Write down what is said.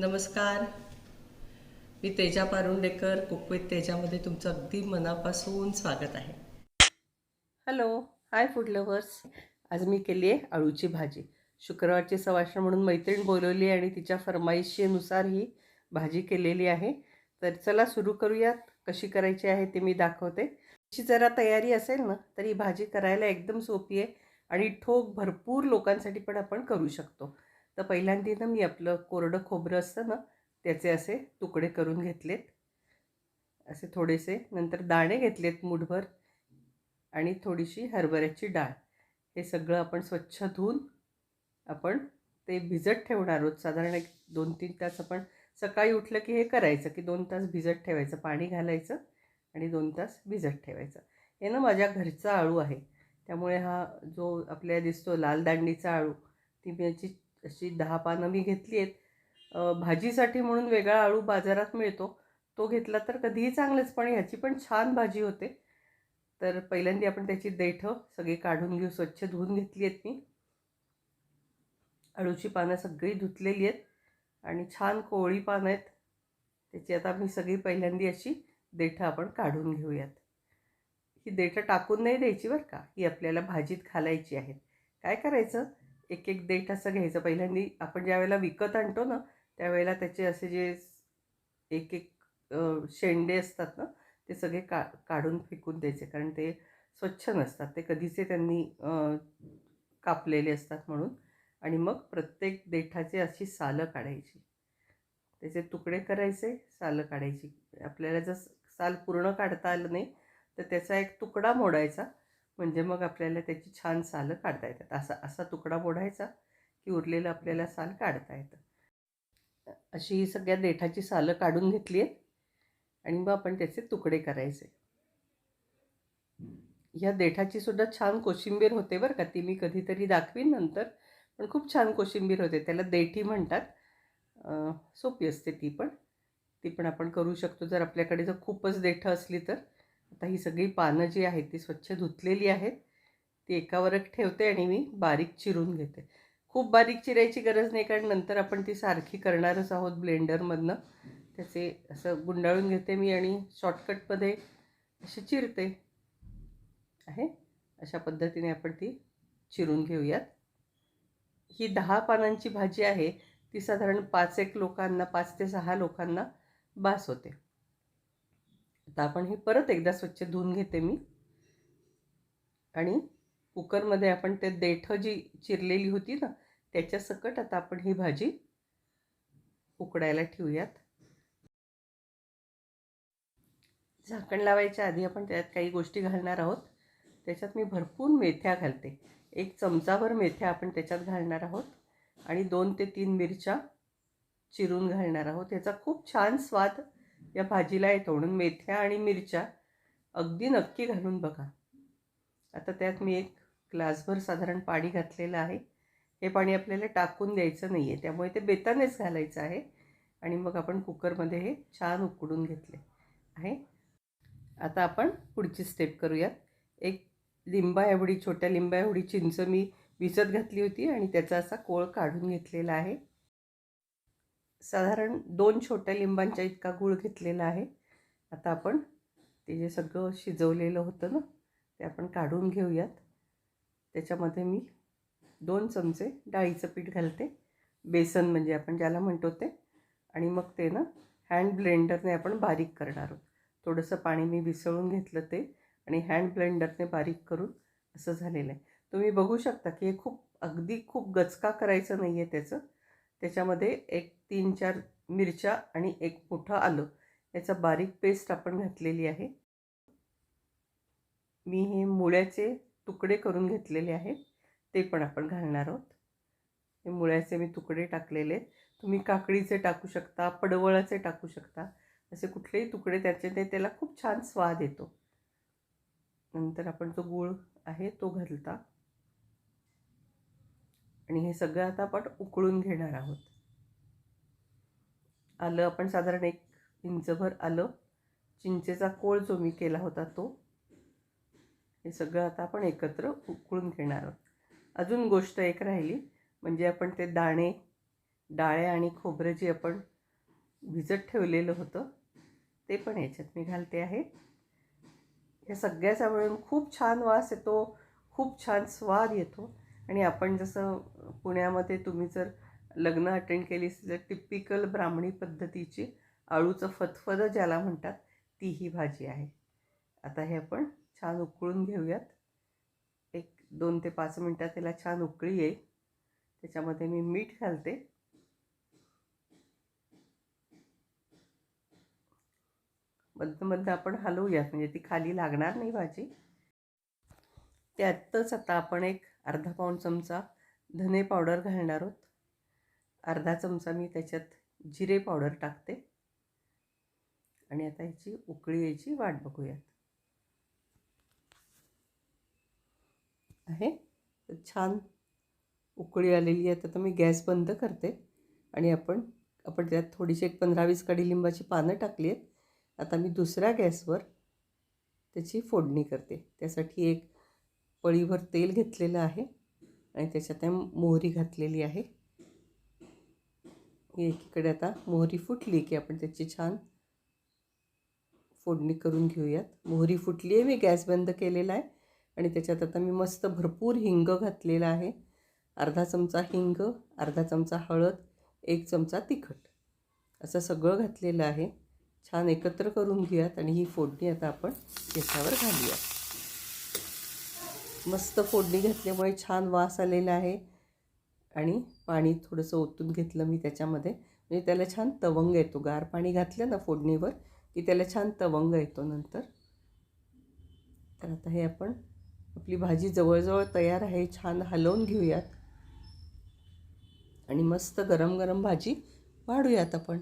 नमस्कार. मी तेजा पारुंडेकर कुकवित तेजामध्ये तुमचं अगदी मनापासून स्वागत आहे. Hello hi food lovers. आज मी केली आहे अळूची भाजी. शुक्रवारची सवाष्ण म्हणून मैत्रीण बोलवली आहे आणि तिच्या फरमाईशीनुसार ही भाजी केलेली आहे. तर चला सुरू करूयात. कशी करायची आहे ते मी दाखवते. तिची जरा तयारी असेल ना तर ही भाजी करायला एकदम सोपी आहे आणि ठोक भरपूर लोकांसाठी पण आपण करू शकतो. तर पहिल्यांदा ना मी आपलं कोरडं खोबरं असतं ना त्याचे असे तुकडे करून घेतलेत. असे थोडेसे नंतर दाणे घेतलेत मुठभर आणि थोडीशी हरभऱ्याची डाळ. हे सगळं आपण स्वच्छ धुवून आपण ते भिजत ठेवणार आहोत. साधारण एक दोन तीन तास आपण सकाळी उठलं की हे करायचं की दोन तास भिजत ठेवायचं पाणी घालायचं आणि दोन तास भिजत ठेवायचं. हे ना माझ्या घरचा आळू आहे. त्यामुळे हा जो आपल्याला दिसतो लाल दांडीचा आळू ती मी याची अशी दहा पानं मी घेतली आहेत. भाजीसाठी म्हणून वेगळा आळू बाजारात मिळतो. तो घेतला तर कधीही चांगलंच पण ह्याची पण छान भाजी होते. तर पहिल्यांदा आपण त्याची देठं सगळी काढून घेऊ. स्वच्छ धुवून घेतली आहेत मी. अळूची पानं सगळी धुतलेली आहेत आणि छान कोवळी पानं आहेत. त्याची आता मी सगळी पहिल्यांदी अशी देठं आपण काढून घेऊयात. ही देठं टाकून नाही द्यायची बरं का? ही आपल्याला भाजीत घालायची आहेत काय करायचं? एक एक देठ असं घ्यायचं. पहिल्यांदा आपण ज्या वेळेला विकत आणतो ना त्यावेळेला त्याचे असे जे एक एक शेंडे असतात ना ते सगळे का काढून फेकून द्यायचे. कारण ते स्वच्छ नसतात. ते कधीचे त्यांनी कापलेले असतात म्हणून. आणि मग प्रत्येक देठाचे अशी सालं काढायची. त्याचे तुकडे करायचे सालं काढायची. आपल्याला जर साल पूर्ण काढता आलं नाही तर त्याचा एक तुकडा मोडायचा. म्हणजे मग आपल्याला त्याची छान सालं काढता येतात. असा असा तुकडा मोडायचा की उरलेलं आपल्याला साल काढता येतं. अशी ही सगळ्या देठाची सालं काढून घेतली आहेत आणि मग आपण त्याचे तुकडे करायचे. ह्या देठाची सुद्धा छान कोशिंबीर होते बरं का. ती मी कधीतरी दाखवीन नंतर. पण खूप छान कोशिंबीर होते. त्याला देठी म्हणतात. सोपी असते ती पण. ती पण आपण करू शकतो. जर आपल्याकडे जर खूपच देठं असली तर. आता ही सगळी पानं जी आहेत ती स्वच्छ धुतलेली आहेत. ती एकावर ठेवते आणि मी बारीक चिरून घेते. खूप बारीक चिरायची गरज नाही कारण नंतर आपण ती सारखी करणारच आहोत ब्लेंडरमधनं. त्याचे असं गुंडाळून घेते मी आणि शॉर्टकटमध्ये अशी चिरते. आहे. अशा पद्धतीने आपण ती चिरून घेऊयात. ही दहा पानांची भाजी आहे ती साधारण पाच एक लोकांना पाच ते सहा लोकांना बास होते. आता आपण हे परत एकदा स्वच्छ धुवून घेते मी. आणि कुकरमध्ये आपण ते देठं जी चिरलेली होती ना त्याच्या सकट आता आपण ही भाजी उकडायला ठेवूयात. झाकण लावायच्या आधी आपण त्यात काही गोष्टी घालणार आहोत. त्याच्यात मी भरपूर मेथ्या घालते. एक चमचाभर मेथ्या आपण त्याच्यात घालणार आहोत. आणि दोन ते तीन मिरच्या चिरून घालणार आहोत. याचा खूप छान स्वाद या भाजीला येतो म्हणून मेथ्या आणि मिरच्या अगदी नक्की घालून बघा. आता त्यात मी एक ग्लासभर साधारण पाणी घातलेलं आहे. हे पाणी आपल्याला टाकून द्यायचं नाही आहे त्यामुळे ते बेतानेच घालायचं आहे. आणि मग आपण कुकरमध्ये हे छान उकडून घेतले आहे. आता आपण पुढची स्टेप करूयात. एक लिंबा एवढी छोट्या लिंबा एवढी चिंच मी विसत घातली होती आणि त्याचा असा कोळ काढून घेतलेला आहे. साधारण दोन छोट्या लिंबांच्या इतका गूळ घेतलेला आहे. आता आपण ते जे सगळं शिजवलेलं होतं ना ते आपण काढून घेऊयात. त्याच्यामध्ये मी दोन चमचे डाळीचं पीठ घालते. बेसन म्हणजे आपण ज्याला म्हणतो ते. आणि मग ते ना हँड ब्लेंडरने आपण बारीक करणार आहोत. थोडंसं पाणी मी विसळून घेतलं ते आणि हँड ब्लेंडरने बारीक करून असं झालेलं आहे. तुम्ही बघू शकता की हे खूप अगदी खूप गचका करायचं नाही आहे त्याचं. त्याच्यामध्ये एक तीन चार मिरच्या आणि एक मोठं आलं. याचा बारीक पेस्ट आपण घातलेली आहे. मी हे मुळ्याचे तुकडे करून घेतलेले आहेत. ते पण आपण घालणार आहोत. हे मुळ्याचे मी तुकडे टाकलेले तुम्ही काकडीचे टाकू शकता पडवळाचे टाकू शकता. असे कुठलेही तुकडे त्याचे ते त्याला खूप छान स्वाद येतो. नंतर आपण जो गूळ आहे तो घालता. आणि हे सगळं आता आपण उकळून घेणार आहोत. आलं आपण साधारण एक इंचभर आलं. चिंचेचा कोळ जो मी केला होता तो हे सगळं आता आपण एकत्र उकळून घेणार आहोत. अजून गोष्ट एक राहिली म्हणजे आपण ते दाणे डाळे आणि खोबरं जे आपण भिजत ठेवलेलं होतं ते पण याच्यात मी घालते आहे. या सगळ्याचा मिळून खूप छान वास येतो खूप छान स्वाद येतो. आणि आपण जसं पुण्यामध्ये तुम्ही जर लग्न अटेंड केली तर टिपिकल ब्राह्मणी पद्धतीची आळूचं फतफदं ज्याला म्हणतात ती ही भाजी आहे. आता हे आपण छान उकळून घेऊयात. एक दोन ते पाच मिनटात त्याला छान उकळी येईल. त्याच्यामध्ये मी मीठ घालते. मध्य मध्य आपण हलवूयात म्हणजे ती खाली लागणार नाही भाजी. त्यातच आता आपण एक अर्धा पाऊण चमचा धने पावडर घालणार आहोत. अर्धा चमचा मी त्याच्यात जिरे पावडर टाकते. आणि आता ह्याची उकळी यायची वाट बघूयात. आहे? छान उकळी आलेली आहे. तर मी गॅस बंद करते. आणि आपण आपण त्यात थोडीशी एक पंधरा वीस कडीलिंबाची पानं टाकली आहेत. आता मी दुसऱ्या गॅसवर त्याची फोडणी करते. त्यासाठी एक पळीभर तेल घेतलेलं आहे. आणि त्याच्यात मोहरी घातलेली आहे. एकीकडे आता मोहरी फुटली की आपण त्याची छान फोडणी करून घेऊयात. मोहरी फुटली आहे मी गॅस बंद केलेला आहे आणि त्याच्यात आता मी मस्त भरपूर हिंग घातलेला आहे. अर्धा चमचा हिंग अर्धा चमचा हळद एक चमचा तिखट असं सगळं घातलेलं आहे. छान एकत्र करून घेऊयात आणि ही फोडणी आता आपण याच्यावर घालूयात. मस्त फोडणी घातल्यामुळे छान वास आलेला आहे. आणि पाणी थोडंसं ओतून घेतलं मी त्याच्यामध्ये. म्हणजे त्याला छान तवंग येतो. गार पाणी घातलं ना फोडणीवर की त्याला छान तवंग येतो नंतर. तर आता हे आपण आपली भाजी जवळजवळ तयार आहे. छान हलवून घेऊयात. आणि मस्त गरम गरम भाजी वाढूयात आपण.